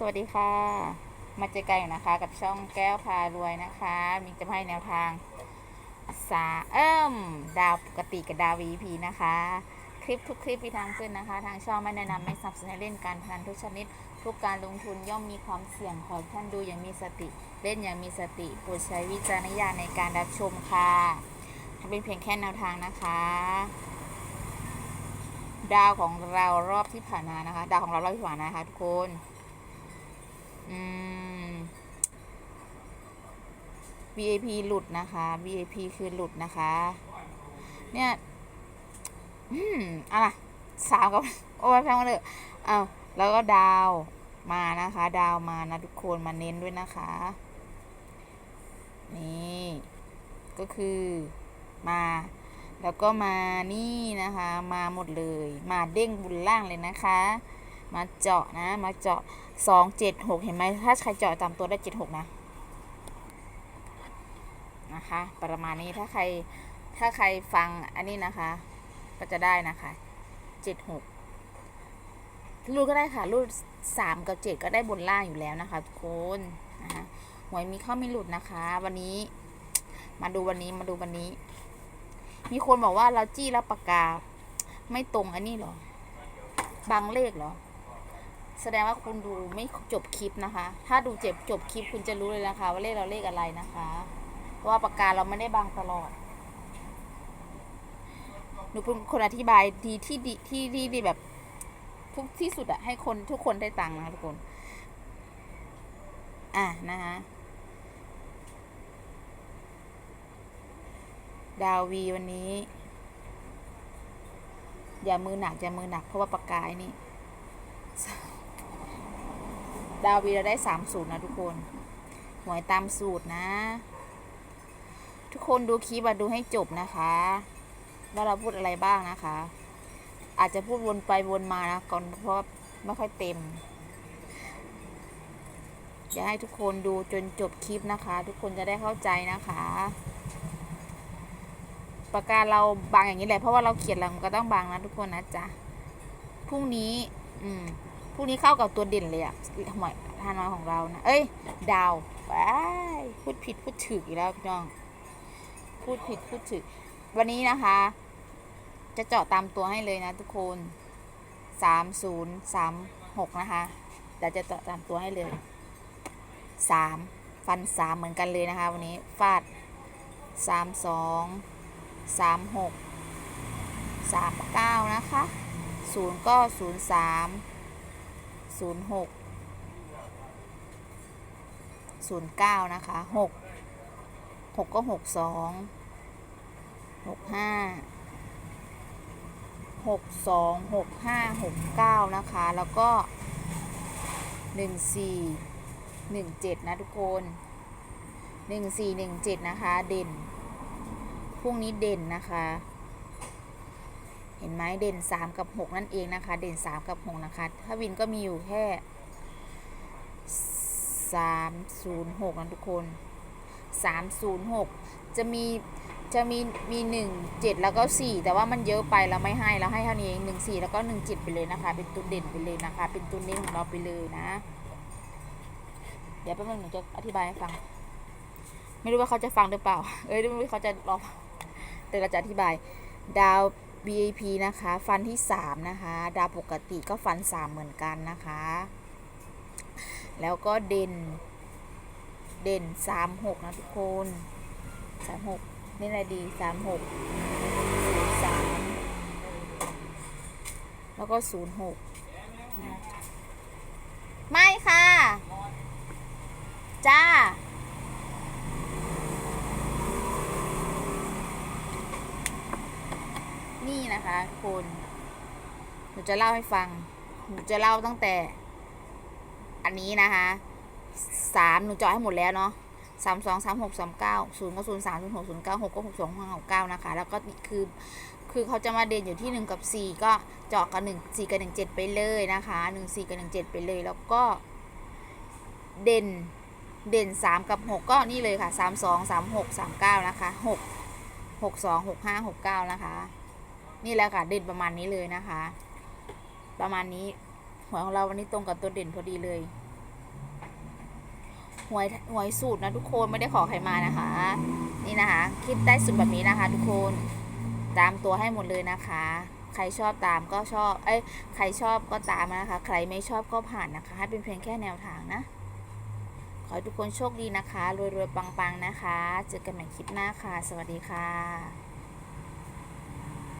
สวัสดีค่ะ มาเจอกันอยู่นะคะ กับช่องแก้วพารวยนะคะ มีจะให้แนวทางสาเอิ่มดาวปกติกับดาว VP นะคะ คลิปทุกคลิปมีทางขึ้นนะคะ ทางช่องไม่แนะนำไม่สนับสนุนเล่นการพนันทุกชนิด ทุกการลงทุนย่อมมีความเสี่ยงขอท่านดูอย่างมีสติเล่นอย่างมีสติโปรดใช้วิจารณญาณในการรับชมค่ะถ้าเป็นเพียงแค่แนวทางนะคะดาวของเรารอบที่ผ่านมานะคะ ดาวของเรารอบที่ผ่านมานะคะทุกคน อืม VIP หลุดนะคะ VIP คือหลุดนะคะ เนี่ย อืมอะไรสามกับ โอ้ยแพงมาเลยเอาวแล้วก็ดาวมานะคะ ดาวมานะทุกคนมาเน้นด้วยนะคะ นี่ ก็คือมา แล้วก็มานี่นะคะ มาหมดเลย มาเด้งบุญล่างเลยนะคะ มาเจาะนะ มาเจาะสองเจ็ดหกเห็นไหมถ้าใครเจาะตามตัวได้เจ็ดหกนะ นะคะ ประมาณนี้ถ้าใครถ้าใครฟังอันนี้นะคะ ก็จะได้นะคะเจ็ดหกรูดก็ได้ค่ะ รูดสามกับเจ็ดก็ได้บนล่างอยู่แล้วนะคะทุกคนนะคะหวยมีเข้าม่หลุดนะคะ วันนี้ มาดูวันนี้มาดูวันนี้ มีคนบอกว่าเราจี้แล้วปากกา ไม่ตรงอันนี้หรอ บางเลขเหรอ แสดงว่าคุณดูไม่จบคลิปนะคะ ถ้าดูเจ็บจบคลิปคุณจะรู้เลยนะคะ ว่าเลขเราเลขอะไรนะคะ เพราะว่าปากกาเราไม่ได้บางตลอด หนูเป็นคนอธิบายดีที่ดีที่ที่ดีแบบทุกที่สุดอะให้คนทุกคนได้ตังค์นะคะทุกคน อะนะคะดาววีวันนี้ อย่ามือหนักอย่ามือหนักเพราะว่าปากกาไอ้นี่ ดาววีเราได้สามสูตรนะทุกคนหวยตามสูตรนะ ทุกคนดูคลิปอะดูให้จบนะคะว่าเราพูดอะไรบ้างนะคะ อาจจะพูดวนไปวนมานะก่อนเพราะไม่ค่อยเต็มอยากให้ทุกคนดูจนจบคลิปนะคะ ทุกคนจะได้เข้าใจนะคะปากกาเราบางอย่างนี้แหละเพราะว่าเราเขียนเราก็ต้องบางนะทุกคนนะจ๊ะพรุ่งนี้ อืม พวกนี้เข้ากับตัวเด่นเลยอะหมายทานอยของเรานะ เอ้ย ดาวว้ายพูดผิดพูดถูกอีกแล้วพี่น้อง พูดผิดพูดถูกวันนี้นะคะ จะเจาะตามตัวให้เลยนะทุกคนสามศูนย์สามหกนะคะเดี๋ยวจะเจาะตามตัวให้เลยสามฟันสามเหมือนกันเลยนะคะ วันนี้ฟาดสามสองสามหกสามเก้านะคะศูนย์ก็ศูนย์สาม ศูนย์หกศูนย์เก้านะคะหกหกก็หกสองหกห้าหกสองหกห้าหกเก้านะคะ แล้วก็หนึ่งสี่หนึ่งเจ็ดนะทุกคนหนึ่งสี่หนึ่งเจ็ดนะคะ เด่นพรุ่งนี้เด่นนะคะ เห็นไหมเด่นสามกับหกนั่นเองนะคะ เด่นสามกับหกนะคะ ถ้าวินก็มีอยู่แค่สามศูนย์หกนะทุกคนสามศูนย์หกจะมีจะมีมีหนึ่งเจ็ดแล้วก็สี่แต่ว่ามันเยอะไปเราไม่ให้เราให้เท่านี้เองหนึ่งสี่แล้วก็หนึ่งเจ็ดไปเลยนะคะ เป็นตัวเด่นไปเลยนะคะ เป็นตัวเน้นของเราไปเลยนะ เดี๋ยวแป๊บนึงหนูจะอธิบายให้ฟัง ไม่รู้ว่าเขาจะฟังหรือเปล่า เอ้ยไม่รู้เขาจะรอแต่เราจะอธิบายดาว BAP นะคะ ฟันที่ 3 นะคะ ดาวปกติก็ฟัน 3 เหมือนกันนะคะ แล้วก็เด่น เด่น 3 6 นะทุกคน 3 6 นี่อะไรดี 3 6 3แล้วก็ 0 6 ไม่ค่ะ จ้า นี่นะคะคุณหนูจะเล่าให้ฟัง หนูจะเล่าตั้งแต่ อันนี้นะคะสามหนูเจาะให้หมดแล้วเนาะสามสองสามหกสามเก้าศูนย์ก็ศูนย์สามศูนย์หกศูนย์เก้าหกก็หกสองหกเก้านะคะ แล้วก็คือคือเขาจะมาเด่นอยู่ที่หนึ่งกับสี่ก็เจาะกับหนึ่งสี่กับหนึ่งเจ็ดไปเลยนะคะหนึ่งสี่กับหนึ่งเจ็ดไปเลย แล้วก็ เด่นเด่นสามกับหกก็นี่เลยค่ะสามสองสามหกสามเก้านะคะหกหกสองหกห้าหกเก้านะคะ นี่แหละค่ะเด่นประมาณนี้เลยนะคะ ประมาณนี้หัวของเราวันนี้ตรงกับตัวเด่นพอดีเลยหวยหวยสูตรนะทุกคนไม่ได้ขอใครมานะคะ นี่นะคะ คิดได้สูตรแบบนี้นะคะ ทุกคนตามตัวให้หมดเลยนะคะ ใครชอบตามก็ชอบ เอ้ยใครชอบก็ตามนะคะ ใครไม่ชอบก็ผ่านนะคะ ให้เป็นเพียงแค่แนวทางนะ ขอให้ทุกคนโชคดีนะคะรวยๆปังๆนะคะ เจอกันใหม่คลิปหน้าค่ะ สวัสดีค่ะ